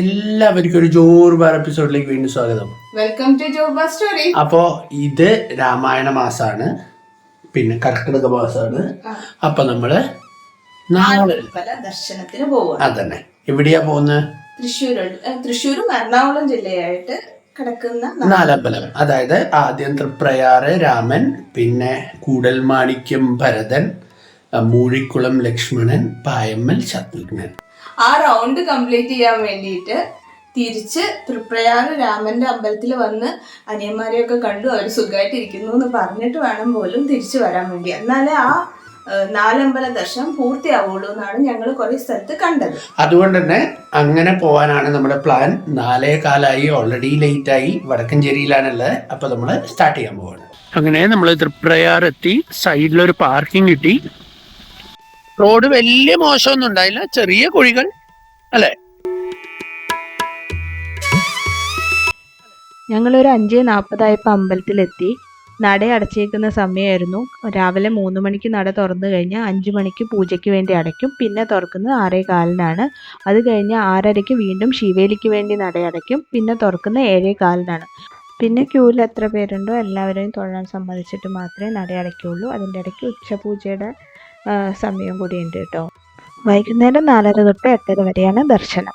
എല്ലാവർക്കും ഒരു ജോർബാർ എപ്പിസോഡിലേക്ക് വീണ്ടും സ്വാഗതം. വെൽക്കം ടു ജോർബാർ സ്റ്റോറി അപ്പോ ഇത് രാമായണ മാസാണ്. പിന്നെ കർക്കിടക മാസാണ്. അപ്പൊ നമ്മൾ നാളെ ദർശനത്തിന് പോവുക അതന്നെ. എവിടെയാ പോകുന്നത് തൃശ്ശൂർ തൃശ്ശൂരും എറണാകുളം ജില്ലയായിട്ട് കിടക്കുന്ന നാലമ്പലം. അതായത് ആദ്യം തൃപ്രയാറ് രാമൻ പിന്നെ കൂടൽ മാണിക്യം ഭരതൻ മൂഴിക്കുളം ലക്ഷ്മണൻ പായമ്മൽ ശത്രുഘ്നൻ. ആ റൗണ്ട് കംപ്ലീറ്റ് ചെയ്യാൻ വേണ്ടിയിട്ട് തിരിച്ച് തൃപ്രയാറ് രാമന്റെ അമ്പലത്തിൽ വന്ന് അനിയന്മാരെയൊക്കെ കണ്ടു. അവർ സുഖമായിട്ടിരിക്കുന്നു എന്ന് പറഞ്ഞിട്ട് വേണം പോലും തിരിച്ചു വരാൻ വേണ്ടി. എന്നാലേ ആ നാലമ്പല ദർശനം പൂർത്തിയാവുള്ളൂ എന്നാണ് ഞങ്ങൾ കുറേ സ്ഥലത്ത് കണ്ടത്. അതുകൊണ്ട് തന്നെ അങ്ങനെ പോകാനാണ് നമ്മുടെ പ്ലാൻ നാലേ കാലായി ഓൾറെഡി ലേറ്റ് ആയി. വടക്കഞ്ചേരിയിലാണുള്ളത് അപ്പൊ നമ്മൾ സ്റ്റാർട്ട് ചെയ്യാൻ പോവാണ്. അങ്ങനെ നമ്മൾ തൃപ്രയാർ എത്തി. സൈഡിലൊരു പാർക്കിംഗ് കിട്ടി. റോഡ് വലിയ മോശമൊന്നും ഉണ്ടായില്ല. ചെറിയ കുഴികൾ. അല്ലെ? ഞങ്ങൾ ഒരു അഞ്ച് നാൽപ്പതായപ്പോൾ അമ്പലത്തിലെത്തി. നട അടച്ചേക്കുന്ന സമയമായിരുന്നു രാവിലെ മൂന്ന് മണിക്ക് നട തുറന്നു കഴിഞ്ഞാൽ അഞ്ച് മണിക്ക് പൂജയ്ക്ക് വേണ്ടി അടയ്ക്കും. പിന്നെ തുറക്കുന്നത് ആറേ കാലിനാണ്. അത് കഴിഞ്ഞ് ആറരയ്ക്ക് വീണ്ടും ശിവേലിക്ക് വേണ്ടി നട അടയ്ക്കും. പിന്നെ തുറക്കുന്നത് ഏഴേ കാലിനാണ്. പിന്നെ ക്യൂവിൽ എത്ര പേരുണ്ടോ എല്ലാവരെയും തൊഴാൻ സമ്മതിച്ചിട്ട് മാത്രമേ നട അടയ്ക്കുള്ളൂ. അതിന്റെ ഇടയ്ക്ക് ഉച്ചപൂജയുടെ സമയം കൂടിയുണ്ട് കേട്ടോ. വൈകുന്നേരം നാലര തൊട്ട് എട്ടര വരെയാണ് ദർശനം.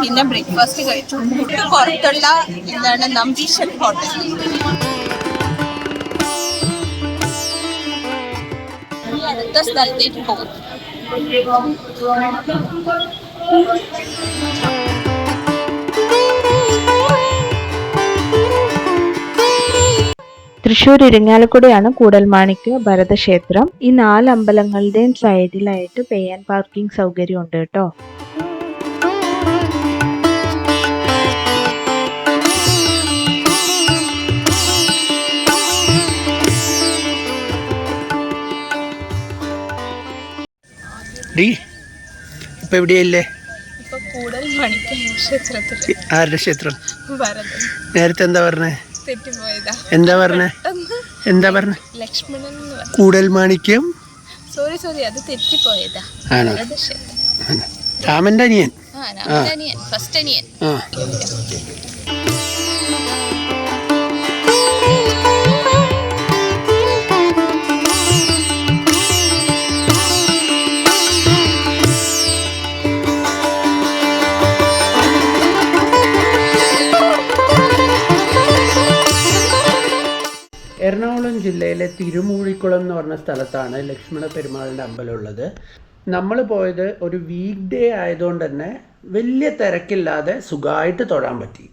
പിന്നെ ബ്രേക്ക്ഫാസ്റ്റ് കഴിച്ചു. ഫുഡ് പുറത്തുള്ള എന്താണ് നമ്പീശൻ ഹോട്ടൽ. അടുത്ത സ്ഥലത്തേക്ക് പോകും. തൃശ്ശൂർ ഇരിങ്ങാലക്കുടയാണ് കൂടൽമാണിക്ക് ഭരതക്ഷേത്രം. ഈ നാല് അമ്പലങ്ങളുടെയും സൈഡിലായിട്ട് പേ ആൻഡ് പാർക്കിംഗ് സൗകര്യം ഉണ്ട് കേട്ടോ. ഡി? ഇപ്പൊ എവിടെയല്ലേ ആരുടെ ക്ഷേത്രം? നേരത്തെ എന്താ പറഞ്ഞേ? എന്താ പറഞ്ഞേ? എന്താ പറഞ്ഞേ? ലക്ഷ്മണൻ കൂടൽ മാണിക്യം? സോറി സോറി അത് തെറ്റിപ്പോയതാ. ആണോ? രാമന്റെ അനിയൻ. ആ രാമനിയൻ ഫസ്റ്റ് അനിയൻ. ആ. തിരുമൂഴിക്കുളം എന്ന് പറഞ്ഞ സ്ഥലത്താണ് ലക്ഷ്മണ പെരുമാളിന്റെ അമ്പലമുള്ളത്. നമ്മൾ പോയത് ഒരു വീക്ക് ഡേ ആയതുകൊണ്ട് തന്നെ വലിയ തിരക്കില്ലാതെ സുഖമായിട്ട് തൊഴാൻ പറ്റി.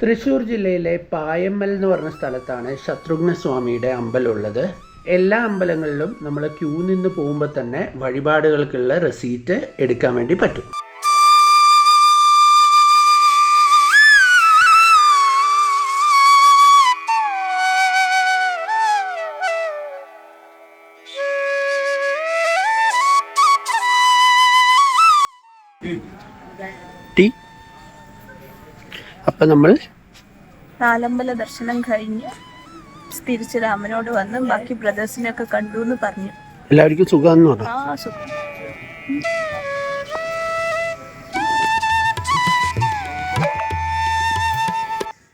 തൃശ്ശൂർ ജില്ലയിലെ പായമ്മൽ എന്ന് പറഞ്ഞ സ്ഥലത്താണ് ശത്രുഘ്ന സ്വാമിയുടെ അമ്പലമുള്ളത്. എല്ലാ അമ്പലങ്ങളിലും നമ്മൾ ക്യൂ നിന്ന് പോകുമ്പോൾ തന്നെ വഴിപാടുകൾക്കുള്ള റെസീറ്റ് എടുക്കാൻ വേണ്ടി പറ്റും. ടീ. അപ്പം നമ്മൾ നാലമ്പല ദർശനം കഴിഞ്ഞ് തിരിച്ച് രാമനോട് വന്ന് ബാക്കി ബ്രദേഴ്സിനെയൊക്കെ കണ്ടു എന്ന് പറഞ്ഞു. എല്ലാവർക്കും സുഖമെന്ന് പറഞ്ഞു? ആ സുഖം.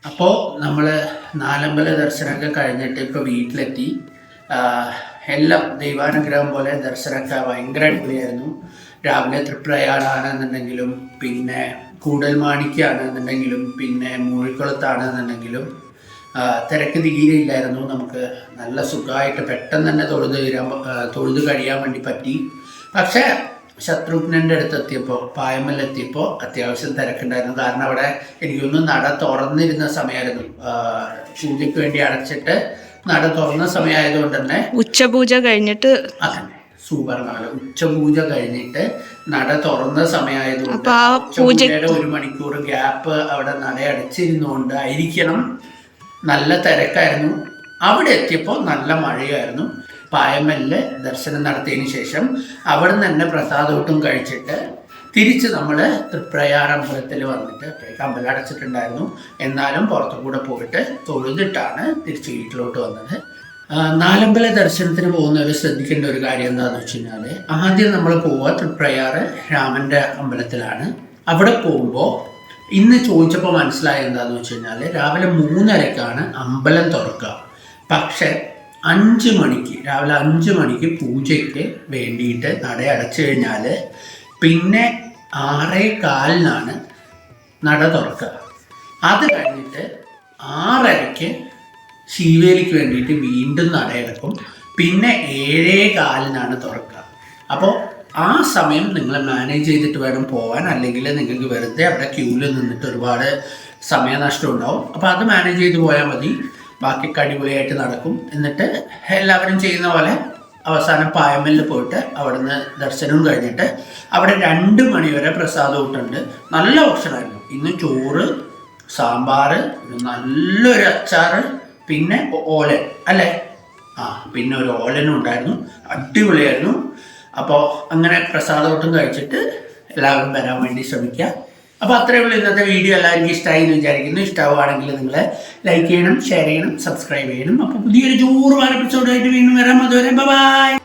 അപ്പോൾ നമ്മൾ നാലമ്പല ദർശനമൊക്കെ കഴിഞ്ഞിട്ട് ഇപ്പോൾ വീട്ടിലെത്തി. എല്ലാം ദൈവാനുഗ്രഹം പോലെ ദർശനമൊക്കെ ഭയങ്കര അടിപൊളിയായിരുന്നു. രാവിലെ തൃപ്രയാറാണെന്നുണ്ടെങ്കിലും പിന്നെ കൂടൽമാണിക്കാണെന്നുണ്ടെങ്കിലും പിന്നെ മൂഴിക്കുളത്താണെന്നുണ്ടെങ്കിലും തിരക്ക് തീരെ ഇല്ലായിരുന്നു. നമുക്ക് നല്ല സുഖമായിട്ട് പെട്ടെന്ന് തന്നെ തൊഴുത് തീരാൻ തൊഴുത് കഴിയാൻ വേണ്ടി പറ്റി. പക്ഷേ ശത്രുഘ്നന്റെ അടുത്ത് എത്തിയപ്പോൾ പായമല്ലെത്തിയപ്പോൾ അത്യാവശ്യം തിരക്കുണ്ടായിരുന്നു. കാരണം അവിടെ എനിക്കൊന്ന് നട തുറന്നിരുന്ന സമയമായിരുന്നു. പൂജയ്ക്ക് വേണ്ടി അടച്ചിട്ട് നട തുറന്ന സമയമായതുകൊണ്ട് തന്നെ ഉച്ചപൂജ കഴിഞ്ഞിട്ട് അതന്നെ. സൂപർണാൽ ഉച്ചപൂജ കഴിഞ്ഞിട്ട് നട തുറന്ന സമയമായതുകൊണ്ട് ഉച്ചപൂജയുടെ ഒരു മണിക്കൂർ ഗ്യാപ്പ് അവിടെ നട അടച്ചിരുന്നുകൊണ്ട് ആയിരിക്കണം. നല്ല തിരക്കായിരുന്നു. അവിടെ എത്തിയപ്പോൾ നല്ല മഴയായിരുന്നു. പായമല്ല് ദർശനം നടത്തിയതിന് ശേഷം അവിടെ നിന്ന് തന്നെ പ്രസാദോട്ടും കഴിച്ചിട്ട് തിരിച്ച് നമ്മൾ തൃപ്രയാർ അമ്പലത്തിൽ വന്നിട്ട് അപ്പോഴേക്ക് അമ്പലം അടച്ചിട്ടുണ്ടായിരുന്നു എന്നാലും പുറത്തു കൂടെ പോയിട്ട് തൊഴുതിട്ടാണ് തിരിച്ച് വീട്ടിലോട്ട് വന്നത്. നാലമ്പല ദർശനത്തിന് പോകുന്നവർ ശ്രദ്ധിക്കേണ്ട ഒരു കാര്യം എന്താണെന്ന് വെച്ച് കഴിഞ്ഞാൽ ആദ്യം നമ്മൾ പോവുക തൃപ്രയാറ് രാമന്റെ അമ്പലത്തിലാണ്. അവിടെ പോകുമ്പോൾ ഇന്ന് ചോദിച്ചപ്പോൾ മനസ്സിലായ എന്താണെന്ന് വെച്ച് കഴിഞ്ഞാൽ രാവിലെ മൂന്നരക്കാണ് അമ്പലം തുറക്കുക. പക്ഷെ അഞ്ച് മണിക്ക് രാവിലെ അഞ്ച് മണിക്ക് പൂജയ്ക്ക് വേണ്ടിയിട്ട് നട അടച്ചു കഴിഞ്ഞാൽ പിന്നെ ആറേ കാലിനാണ് നട തുറക്കുക. അത് കഴിഞ്ഞിട്ട് ആറരയ്ക്ക് ശീവേലിക്ക് വേണ്ടിയിട്ട് വീണ്ടും നടയടക്കും. പിന്നെ ഏഴേ കാലിനാണ് തുറക്കുക. അപ്പോൾ ആ സമയം നിങ്ങൾ മാനേജ് ചെയ്തിട്ട് വേണം പോകാൻ അല്ലെങ്കിൽ നിങ്ങൾക്ക് വെറുതെ അവിടെ ക്യൂവിൽ നിന്നിട്ട് ഒരുപാട് സമയനഷ്ടം ഉണ്ടാവും അപ്പോൾ അത് മാനേജ് ചെയ്ത് പോയാൽ മതി. ബാക്കിയൊക്കെ അടിപൊളിയായിട്ട് നടക്കും. എന്നിട്ട് എല്ലാവരും ചെയ്യുന്ന പോലെ അവസാനം പായമ്മലിൽ പോയിട്ട് അവിടുന്ന് ദർശനവും കഴിഞ്ഞിട്ട് അവിടെ രണ്ട് മണിവരെ പ്രസാദം ഊട്ടുണ്ട് നല്ല ഭക്ഷണമായിരുന്നു. ഇന്ന് ചോറ് സാമ്പാർ നല്ലൊരു അച്ചാറ് പിന്നെ ഓലൻ അല്ലേ? ആ പിന്നെ ഒരു ഓലനും ഉണ്ടായിരുന്നു. അടിപൊളിയായിരുന്നു. അപ്പോൾ അങ്ങനെ പ്രസാദോട്ടം കഴിച്ചിട്ട് എല്ലാവരും വരാൻ വേണ്ടി ശ്രമിക്കുക. അപ്പോൾ അത്രയേ ഉള്ളൂ ഇന്നത്തെ വീഡിയോ. എല്ലാവർക്കും ഇഷ്ടമായി എന്ന് വിചാരിക്കുന്നു. ഇഷ്ടമാവുകയാണെങ്കിൽ നിങ്ങൾ ലൈക്ക് ചെയ്യണം ഷെയർ ചെയ്യണം സബ്സ്ക്രൈബ് ചെയ്യണം. അപ്പോൾ പുതിയൊരു ചൂറ് വാര എപ്പിസോഡായിട്ട് വീണ്ടും വരാം. അതുവരെ ബൈ